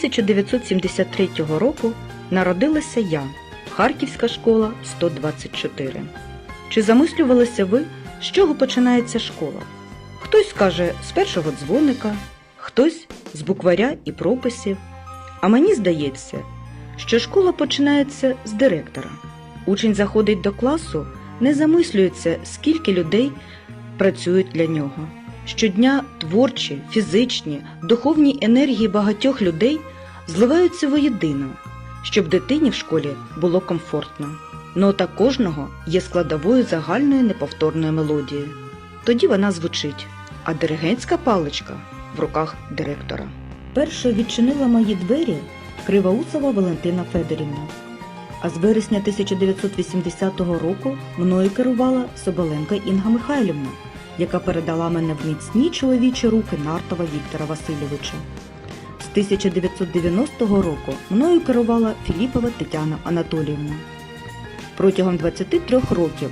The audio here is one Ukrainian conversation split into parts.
1973 року народилася я, Харківська школа 124. Чи замислювалися ви, з чого починається школа? Хтось скаже з першого дзвоника, хтось з букваря і прописів. А мені здається, що школа починається з директора. Учень заходить до класу, не замислюється, скільки людей працюють для нього. Щодня творчі, фізичні, духовні енергії багатьох людей зливаються воєдино, щоб дитині в школі було комфортно. Нота кожного є складовою загальної неповторної мелодії. Тоді вона звучить, а диригентська паличка в руках директора. Першою відчинила мої двері Кривоусова Валентина Федорівна. А з вересня 1980 року мною керувала Соболенка Інга Михайлівна, яка передала мене в міцні чоловічі руки Нартова Віктора Васильовича. З 1990 року мною керувала Філіпова Тетяна Анатоліївна. Протягом 23 років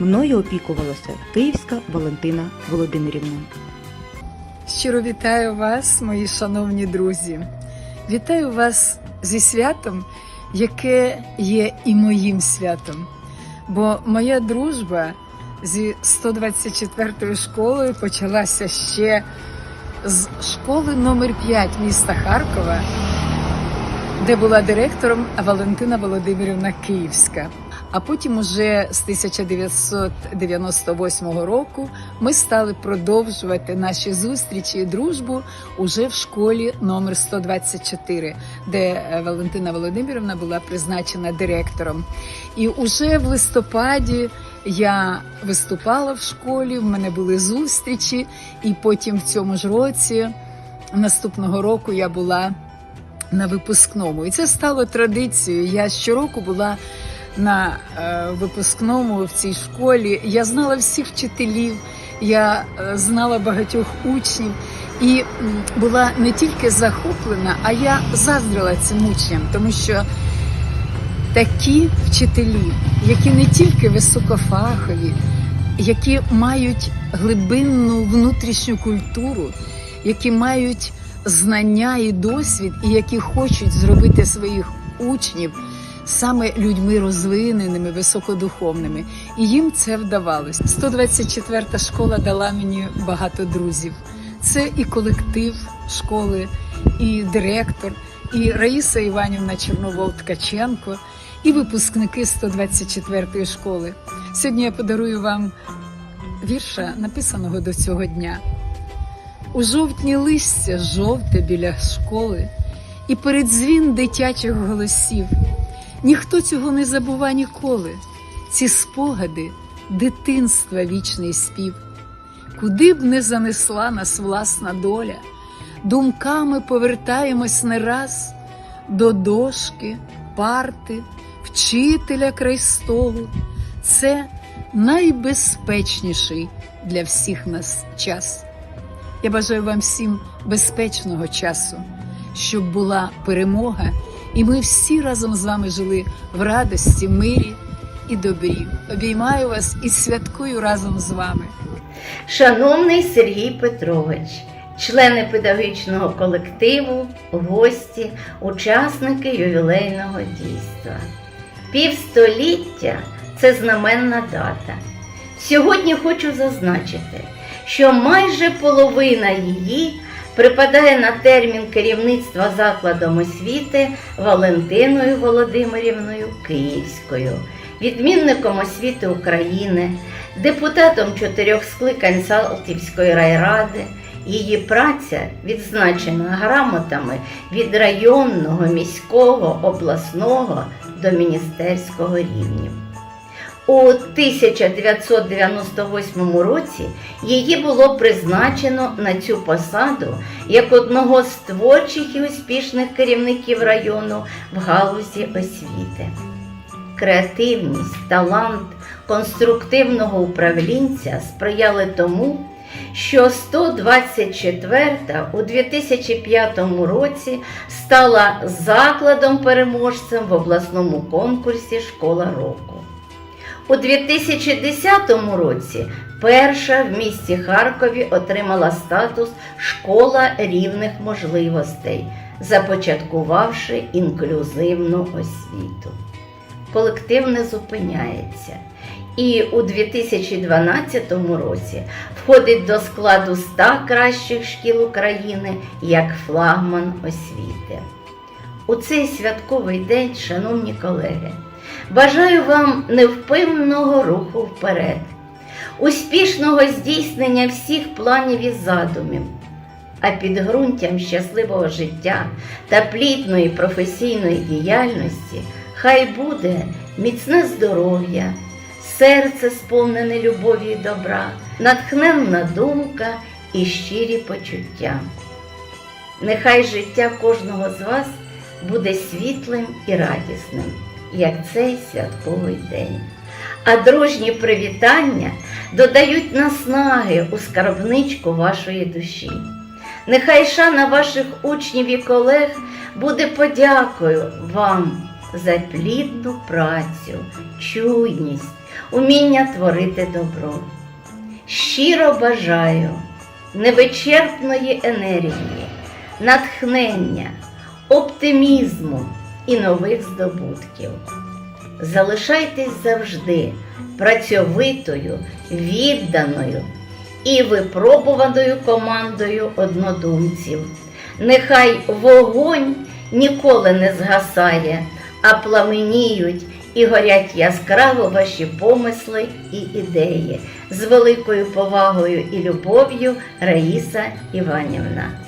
мною опікувалася Київська Валентина Володимирівна. Щиро вітаю вас, мої шановні друзі. Вітаю вас зі святом, яке є і моїм святом. Бо моя дружба зі 124-ю школою почалася ще з школи номер 5 міста Харкова, де була директором Валентина Володимирівна Київська. А потім, уже з 1998 року, ми стали продовжувати наші зустрічі і дружбу уже в школі номер 124, де е, Валентина Володимирівна була призначена директором. І уже в листопаді я виступала в школі, в мене були зустрічі, і потім в цьому ж році, наступного року, я була на випускному. І це стало традицією. Я щороку була на е, випускному в цій школі. Я знала всіх вчителів, я е, знала багатьох учнів і була не тільки захоплена, а я заздрила цим учням, тому що такі вчителі, які не тільки високофахові, які мають глибинну внутрішню культуру, які мають знання і досвід, і які хочуть зробити своїх учнів саме людьми розвиненими, високодуховними. І їм це вдавалось. 124-та школа дала мені багато друзів. Це і колектив школи, і директор, і Раїса Іванівна Чорновол Ткаченко, і випускники 124-ї школи. Сьогодні я подарую вам вірша, написаного до цього дня. У жовтні листя жовте біля школи, і передзвін дитячих голосів. Ніхто цього не забува ніколи. Ці спогади, дитинства вічний спів. Куди б не занесла нас власна доля, думками повертаємось не раз до дошки, парти, вчителя край столу. Це найбезпечніший для всіх нас час. Я бажаю вам всім безпечного часу, щоб була перемога, і ми всі разом з вами жили в радості, мирі і добрі. Обіймаю вас і святкую разом з вами. Шановний Сергій Петрович, члени педагогічного колективу, гості, учасники ювілейного дійства. Півстоліття це знаменна дата. Сьогодні хочу зазначити, що майже половина її припадає на термін керівництва закладом освіти Валентиною Володимирівною Київською, відмінником освіти України, депутатом чотирьох скликань Салтівської райради. Її праця відзначена грамотами від районного, міського, обласного до міністерського рівнів. У 1998 році її було призначено на цю посаду як одного з творчих і успішних керівників району в галузі освіти. Креативність, талант конструктивного управлінця сприяли тому, що 124 у 2005 році стала закладом-переможцем в обласному конкурсі Школа року. У 2010 році перша в місті Харкові отримала статус Школа рівних можливостей започаткувавши інклюзивну освіту. Колектив не зупиняється і у 2012 році входить до складу 100 кращих шкіл України як флагман освіти. У цей святковий день, шановні колеги, бажаю вам невпинного руху вперед, успішного здійснення всіх планів і задумів, а підґрунтям щасливого життя та плідної професійної діяльності хай буде міцне здоров'я, серце сповнене любові і добра, натхненна думка і щирі почуття. Нехай життя кожного з вас буде світлим і радісним, як цей святковий день. А дружні привітання додають наснаги у скарбничку вашої душі. Нехай шана ваших учнів і колег буде подякою вам за плідну працю, чуйність, уміння творити добро. Щиро бажаю невичерпної енергії, натхнення, оптимізму і нових здобутків. Залишайтесь завжди працьовитою, відданою і випробуваною командою однодумців. Нехай вогонь ніколи не згасає, а пламеніють і горять яскраво ваші помисли і ідеї. З великою повагою і любов'ю Раїса Іванівна.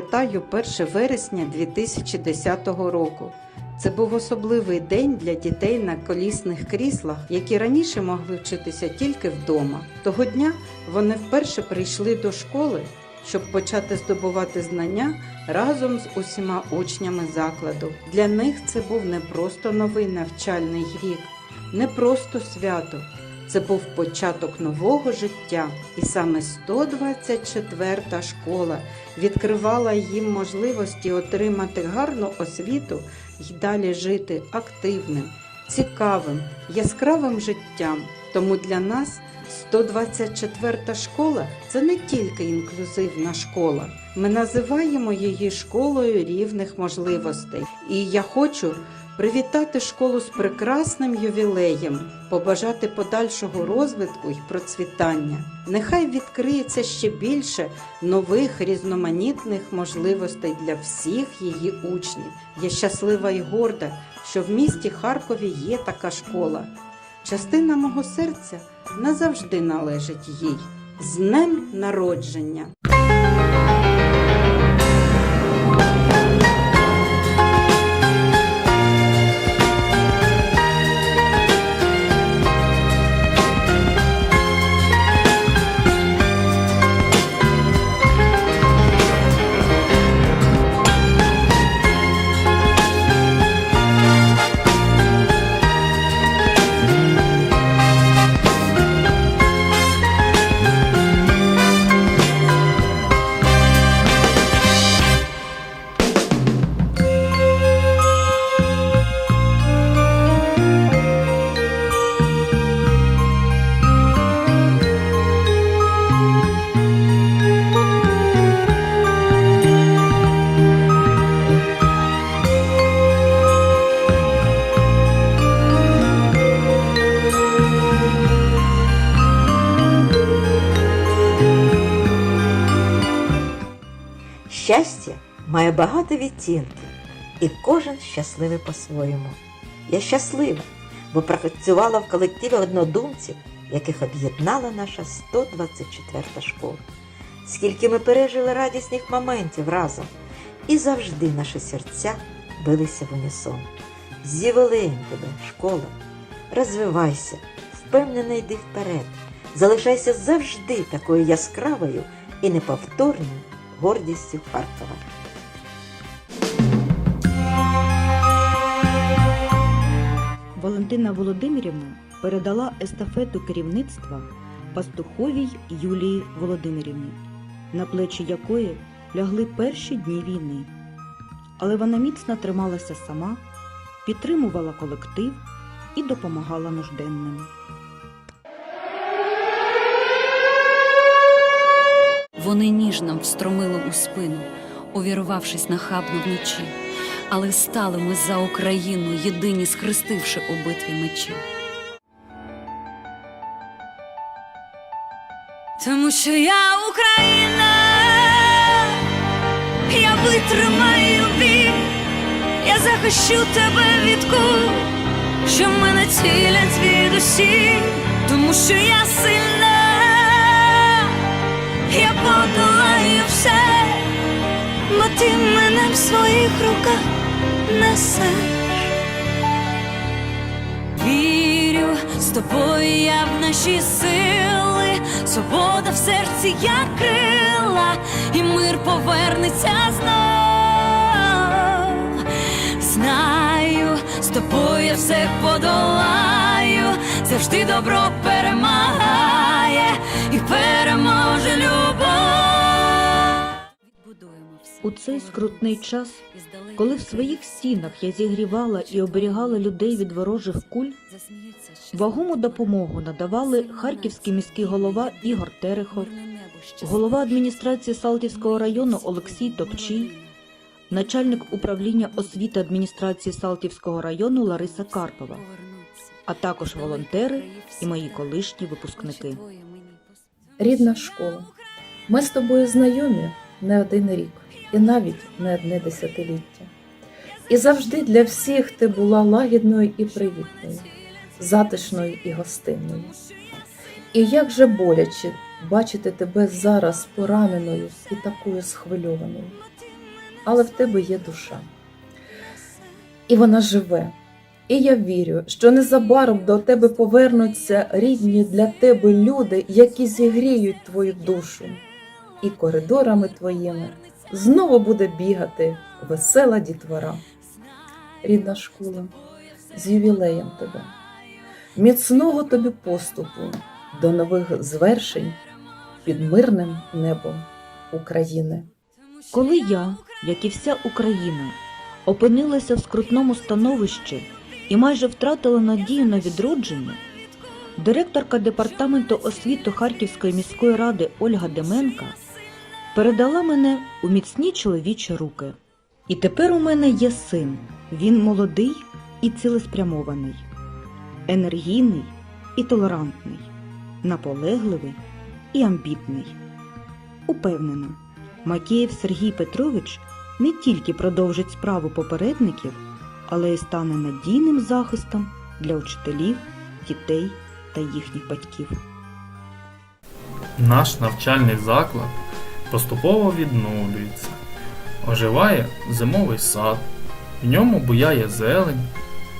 Пам'ятаю 1 вересня 2010 року. Це був особливий день для дітей на колісних кріслах, які раніше могли вчитися тільки вдома. Того дня вони вперше прийшли до школи, щоб почати здобувати знання разом з усіма учнями закладу. Для них це був не просто новий навчальний рік, не просто свято. Це був початок нового життя, і саме 124-та школа відкривала їм можливості отримати гарну освіту і далі жити активним, цікавим, яскравим життям. Тому для нас 124-та школа це не тільки інклюзивна школа. Ми називаємо її школою рівних можливостей. І я хочу привітати школу з прекрасним ювілеєм, побажати подальшого розвитку і процвітання. Нехай відкриється ще більше нових різноманітних можливостей для всіх її учнів. Я щаслива і горда, що в місті Харкові є така школа. Частина мого серця назавжди належить їй. З днем народження! Має багато відтінків, і кожен щасливий по-своєму. Я щаслива, бо працювала в колективі однодумців, яких об'єднала наша 124 школа. Скільки ми пережили радісних моментів разом, і завжди наші серця билися в унісон. З тебе, школа, розвивайся, впевнено йди вперед, залишайся завжди такою яскравою і неповторною гордістю Харкова. Валентина Володимирівна передала естафету керівництва пастуховій Юлії Володимирівні, на плечі якої лягли перші дні війни. Але вона міцно трималася сама, підтримувала колектив і допомагала нужденним. Вони ніжно встромили у спину, увірвавшись нахабно вночі, але стали ми за Україну, єдині схрестивши у битві мечі. Тому що я Україна, я витримаю бій, я захищу тебе від кул, що мене цілять від усі, тому що я сильна. Я подолаю все, бо ти мене в своїх руках несеш. Вірю, з тобою я в наші сили, свобода в серці як крила, і мир повернеться знов. Знаю, з тобою я все подолаю, завжди добро перемагає У цей скрутний час, коли в своїх стінах я зігрівала і оберігала людей від ворожих куль, вагому допомогу надавали харківський міський голова Ігор Терехов, голова адміністрації Салтівського району Олексій Топчій, начальник управління освіти адміністрації Салтівського району Лариса Карпова, а також волонтери і мої колишні випускники. Рідна школа. Ми з тобою знайомі не один рік і навіть не одне десятиліття. І завжди для всіх ти була лагідною і привітною, затишною і гостинною. І як же боляче бачити тебе зараз пораненою і такою схвильованою. Але в тебе є душа. І вона живе. І я вірю, що незабаром до тебе повернуться рідні для тебе люди, які зігріють твою душу, і коридорами твоїми знову буде бігати весела дітвора. Рідна школа, з ювілеєм тебе, міцного тобі поступу до нових звершень під мирним небом України. Коли я, як і вся Україна, опинилася в скрутному становищі і майже втратила надію на відродження, директорка департаменту освіти Харківської міської ради Ольга Деменка передала мене у міцні чоловічі руки. І тепер у мене є син. Він молодий і цілеспрямований, енергійний і толерантний, наполегливий і амбітний. Упевнена, Макеєв Сергій Петрович не тільки продовжить справу попередників, але й стане надійним захистом для учителів, дітей та їхніх батьків. Наш навчальний заклад поступово відновлюється. Оживає зимовий сад, в ньому буяє зелень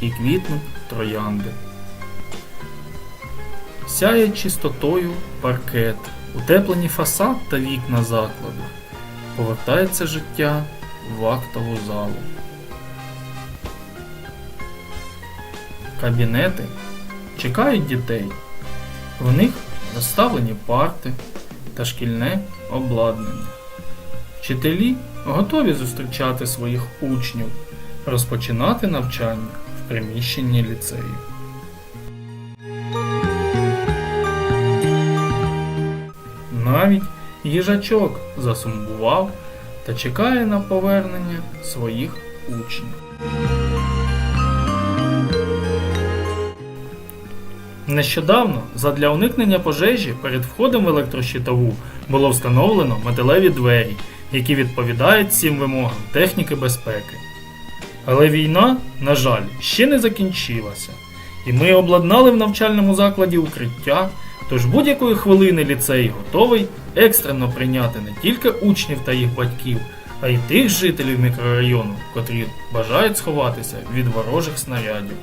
і квітнуть троянди. Сяє чистотою паркет, утеплені фасад та вікна закладу. Повертається життя в актову залу. Кабінети чекають дітей. В них розставлені парти та шкільне обладнання. Вчителі готові зустрічати своїх учнів, розпочинати навчання в приміщенні ліцею. Навіть їжачок засумбував та чекає на повернення своїх учнів. Нещодавно, задля уникнення пожежі, перед входом в електрощитову було встановлено металеві двері, які відповідають всім вимогам техніки безпеки. Але війна, на жаль, ще не закінчилася, І ми обладнали в навчальному закладі укриття, тож будь-якої хвилини ліцей готовий екстрено прийняти не тільки учнів та їх батьків, а й тих жителів мікрорайону, котрі бажають сховатися від ворожих снарядів.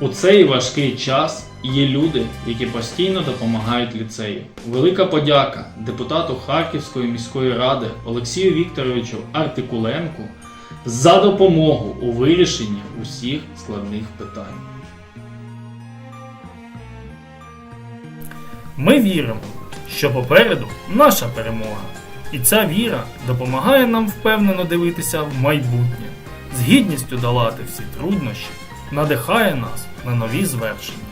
У цей важкий час є люди, які постійно допомагають ліцею. Велика подяка депутату Харківської міської ради Олексію Вікторовичу Артикуленку за допомогу у вирішенні усіх складних питань. Ми віримо, що попереду наша перемога, і ця віра допомагає нам впевнено дивитися в майбутнє, з гідністю долати всі труднощі, надихає нас на нові звершення.